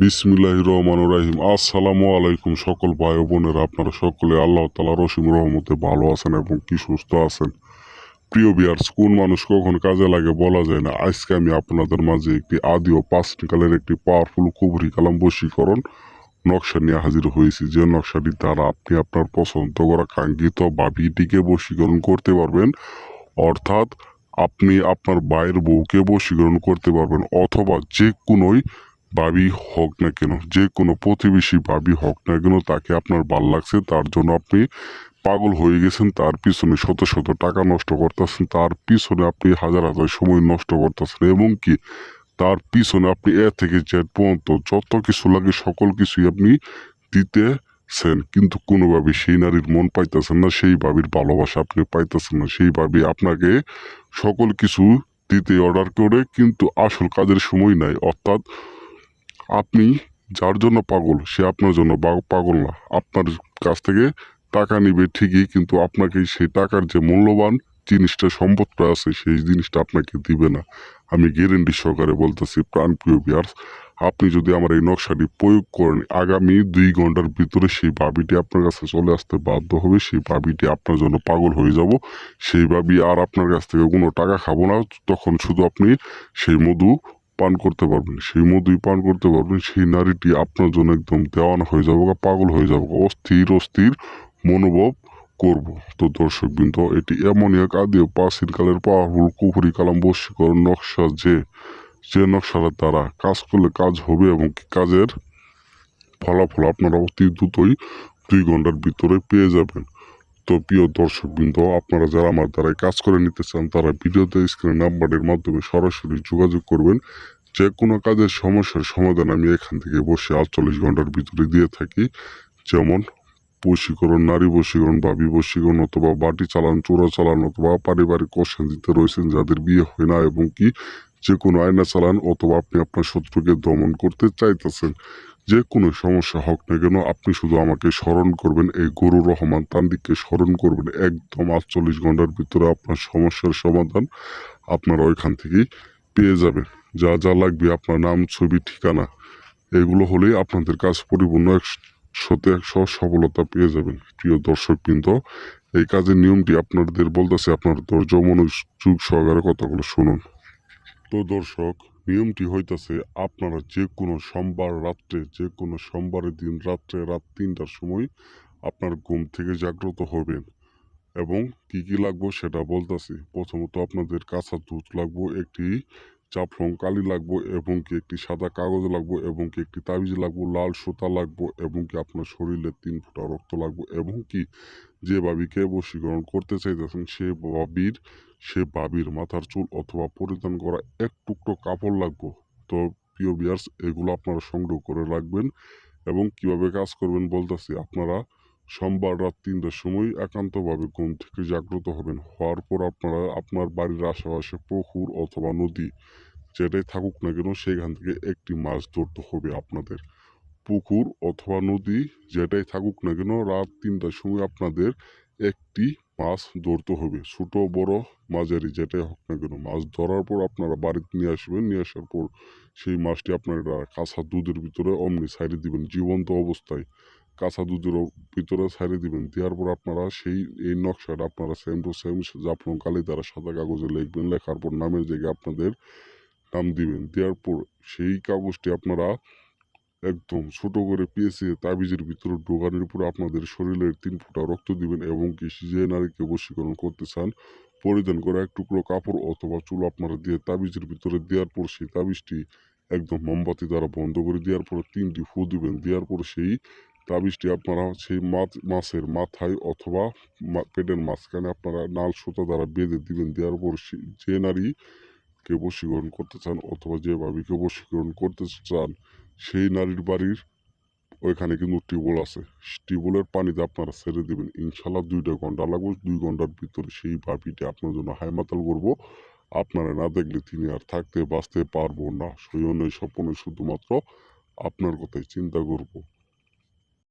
বিসমিল্লাহ রহমান রাহিম। আসসালামু আলাইকুম সকল ভাই বোনেরা, আপনারা সকলে আল্লাহ তালা রসিম রহমতে ভালো আছেন এবং কি সুস্থ আছেন। প্রিয় বিয়ার্স কোন মানুষ কখন কাজে লাগে বলা যায় না। আজকে আমি আপনাদের মাঝে একটি আদি ও পাঁচটিকালের একটি পাওয়ারফুল কুবরি কালাম বশীকরণ নকশা নিয়ে হাজির হয়েছি। যে নকশাটি দ্বারা আপনি আপনার পছন্দ করা কাঙ্ক্ষিত বা বাবিটিকে বশীকরণ করতে পারবেন, অর্থাৎ আপনি আপনার বাইরের বউকে বশীকরণ করতে পারবেন, অথবা যে কোনোই বাবি হোক না কেন, যে কোনো প্রতিবেশী বাবি হোক না কেন, তাকে আপনার ভালো লাগছে, তার জন্য আপনি পাগল হয়ে গেছেন, তার পিছনে শত শত টাকা নষ্ট করতেছেন, তার পিছনে আপনি হাজার হাজার সময় নষ্ট করতেছেন, এবং কি? তার পিছনে আপনি এ থেকে জেড পর্যন্ত যত কিছু লাগে, সকল কিছুই আপনি দিতেছেন, কিন্তু কোনোভাবে সেই নারীর মন পাইতেছেন না, সেই বাবির ভালোবাসা আপনি পাইতেছেন না, সেই ভাবি আপনাকে সকল কিছু দিতে অর্ডার করে, কিন্তু আসল কাজের সময় নাই, অর্থাৎ আপনি যার জন্য পাগল, সে আপনার জন্য পাগল না। আপনার কাছ থেকে টাকা নিবে ঠিকই, কিন্তু আপনাকে সেই টাকার যে মূল্যবান জিনিসটা, সম্পদটা আছে, সেই জিনিসটা আপনাকে দিবে না। আমি গ্যারেন্টি সহকারে বলতেছি প্রাণপ্রিয় বিয়ার্স আপনি যদি আমার এই নকশাটি প্রয়োগ করেন, আগামী দুই ঘণ্টার ভিতরে সেই বাবিটি আপনার কাছে চলে আসতে বাধ্য হবে, সেই বাবিটি আপনার জন্য পাগল হয়ে যাব। সেই বাবি আর আপনার কাছ থেকে কোনো টাকা খাব না, তখন শুধু আপনি সেই মধু পান করতে পারবেন সেই মধুই পান করতে পারবেন সেই নারীটি আপনার জন্য একদম দেওয়ানা হয়ে যাব গা, পাগল হয়ে যাব। অস্থির অস্থির মনোভব করব। তো দর্শক বিন্দু এটি এমনই এক আদি প্রাচীন কালের পাওয়ারফুল কুফরি কালাম বশীকরণ নকশা যে যে নকশার দ্বারা কাজ করলে কাজ হবে এবং কাজের ফলাফল আপনারা অতি দ্রুতই দুই ঘণ্টার ভিতরে পেয়ে যাবেন। তো প্রিয় দর্শক বৃন্দ আপনারা যারা আমার দ্বারাই কাজ করে নিতে চান, তারা ভিডিওতে স্ক্রিনে নাম্বারের মাধ্যমে সরাসরি যোগাযোগ করবেন। যে কোনো কাজের সমস্যার সমাধান আমি এখান থেকে বসে আটচল্লিশ ঘণ্টার ভিতরে দিয়ে থাকি। যেমন বশীকরণ, নারী বশীকরণ বা বশীকরণ অথবা বাটি চালান, চোরা চালান অথবা পারিবারিক অশান্তিতে রয়েছেন যাদের বিয়ে হয় না এবং কি যে কোনো আয়না চালান অথবা আপনি আপনার শত্রুকে দমন করতে চাইতেছেন। যে কোনো সমস্যা হোক না কেন, আপনি শুধু আমাকে স্মরণ করবেন, এই গরু রহমান তান্ডিককে স্মরণ করবেন। একদম আটচল্লিশ ঘণ্টার ভিতরে আপনার সমস্যার সমাধান আপনারা ওইখান থেকেই পেয়ে যাবেন। যা যা লাগবে আপনার নাম, ছবি, ঠিকানা, এগুলো হলেই আপনাদের কাজ পরিপূর্ণ একশোতে একশো সফলতা পেয়ে যাবেন। প্রিয় দর্শক কিন্তু এই কাজের নিয়মটি আপনাদের বলতেছে, আপনার ধৈর্য, মনোযোগ সহকারে কথাগুলো শুনুন। তো দর্শক, নিয়মটি হইতাছে আপনারা যে কোনো সোমবার রাত্রে যে কোনো সোমবারের দিন রাত্রে, রাত তিনটার সময় আপনার ঘুম থেকে জাগ্রত হবেন। এবং কি কি লাগবে সেটা বলতাছি। প্রথমত আপনাদের কাঁচা দুধ লাগবো, একটি চাপরং কালি লাগবো এবং কি একটি সাদা কাগজ লাগবো এবং কি একটি তাবিজ লাগবো, লাল সুতা লাগবে এবং কি আপনার শরীরে তিন ফোঁটা রক্ত লাগবো এবং কি যে বাবিকে বশীকরণ করতে চাইতেছেন সে বাবির সে বাবির মাথার চুল অথবা পরিধান করা এক টুকরো কাপড় লাগবো। তো প্রিয় বিয়ার্স এগুলো আপনারা সংগ্রহ করে রাখবেন এবং কীভাবে কাজ করবেন বলতেছি, আপনারা সোমবার রাত তিনটার সময় একান্তভাবে ঘুম থেকে জাগ্রত হবেন। হওয়ার পর আপনারা আপনার বাড়ির আশেপাশে পুকুর অথবা নদী যেটাই থাকুক না কেন, সেখান থেকে একটি মাছ ধরতে হবে আপনাদের। পুকুর অথবা নদী যেটাই থাকুক না কেন, রাত তিনটার সময় আপনাদের একটি মাছ ধরতে হবে, ছোট, বড় মাঝারি, যেটাই হোক না কেন। মাছ ধরার পর আপনারা বাড়িতে নিয়ে আসবেন, নিয়ে আসার পর সেই মাছটি আপনারা কাঁচা দুধের ভিতরে অমনি সাইডে দিবেন, জীবন্ত অবস্থায় কাঁচা দুধের ভিতরে সাইডে দিবেন। দেওয়ার পর আপনারা সেই, এই নকশাটা আপনারা সেম টু সেম জাফরন কালি দ্বারা সাদা কাগজে লিখবেন, লেখার পর নামের জায়গায় আপনাদের নাম দিবেন। দেওয়ার পর সেই কাগজটি আপনারা একদম ছোট করে পিয়েছে তাবিজের ভিতরে ঢোকানোর উপর আপনাদের শরীরের তিন ফোঁটা রক্ত দিবেন এবং কি যে নারীকে বশীকরণ করতে চান, পরিধান করা এক টুকরো কাপড় অথবা চুল আপনারা দিয়ে তাবিজের ভিতরে দেওয়ার পর সেই তাবিজটি একদম মোমবাতি দ্বারা বন্ধ করে দেওয়ার পর তিনটি ফু দিবেন। দেওয়ার পর সেই তাবিজটি আপনারা সেই মাছ, মাছের মাথায় অথবা পেটের মাঝখানে আপনারা নাল সুতা দ্বারা বেঁধে দিবেন। দেওয়ার পর যে নারীকে বশীকরণ করতে চান অথবা যে ভাবিকে বশীকরণ করতে চান সেই নারীর বাড়ির ওইখানে কিন্তু টিউবওয়েল আছে। টিউবওয়েলের পানিতে আপনারা ছেড়ে দেবেন। ইনশাল্লাহ দুইটা ঘণ্টা লাগবে, দুই ঘণ্টার ভিতরে সেই ভাবিটা আপনার জন্য হাইমাতাল করব। আপনারা না দেখলে তিনি আর থাকতে বাঁচতে পারব না। সেই অন্য স্বপ্নে শুধুমাত্র আপনার কথাই চিন্তা করব।